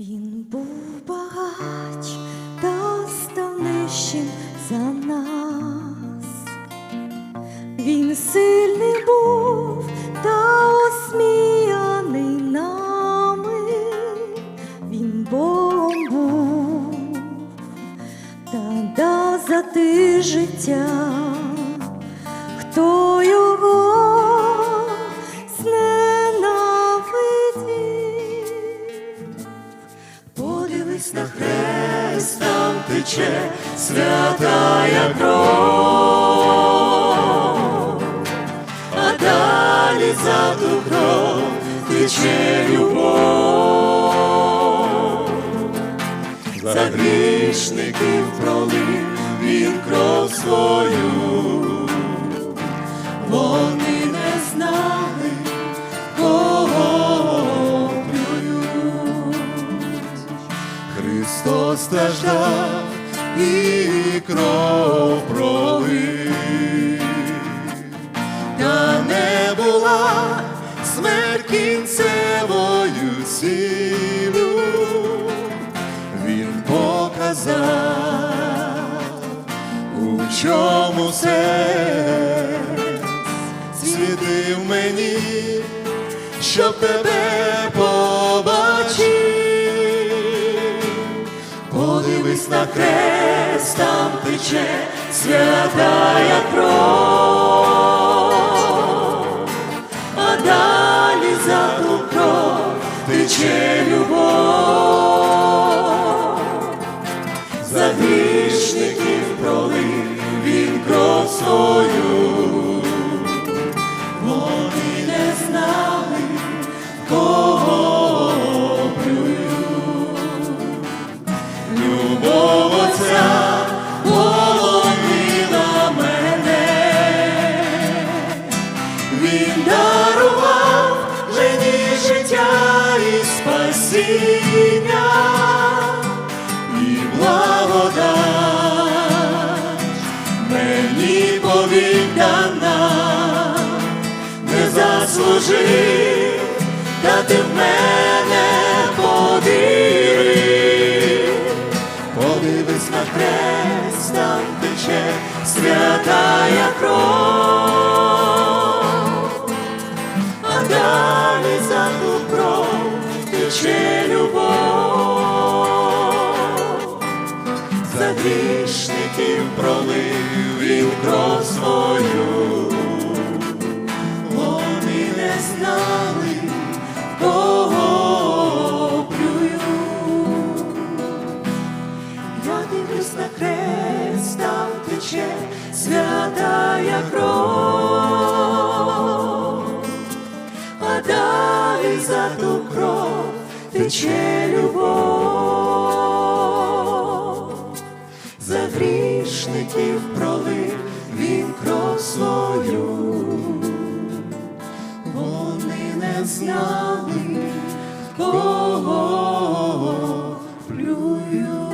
Він був багач та став нижчим за нас, він сильний був та осміяний нами, він Богом був та дав за ти життя. Тече святая кров, а далі за ту кров тече любов, за грішників пролив він кров свою, Христос страждав і кров пролив, та не була смерть кінцевою силу, він показав, у чому сенс. Світив мені, щоб тебе Подивись на хрест, там тече святая кров, а далі за ту кров тече любов, за грішників пролив він кров свою, спасіння, і благодать мені повідана, не заслужив, та ти в мене повірив. Подивись на хрест, там тече святая тече любов, за грішників пролив він кров свою, вони не знали, кого плюють. Я дивлюсь на хрест, там тече святая кров, а далі за ту кров тече любов, за грішників пролив він кров свою, вони не знали, кого плюють.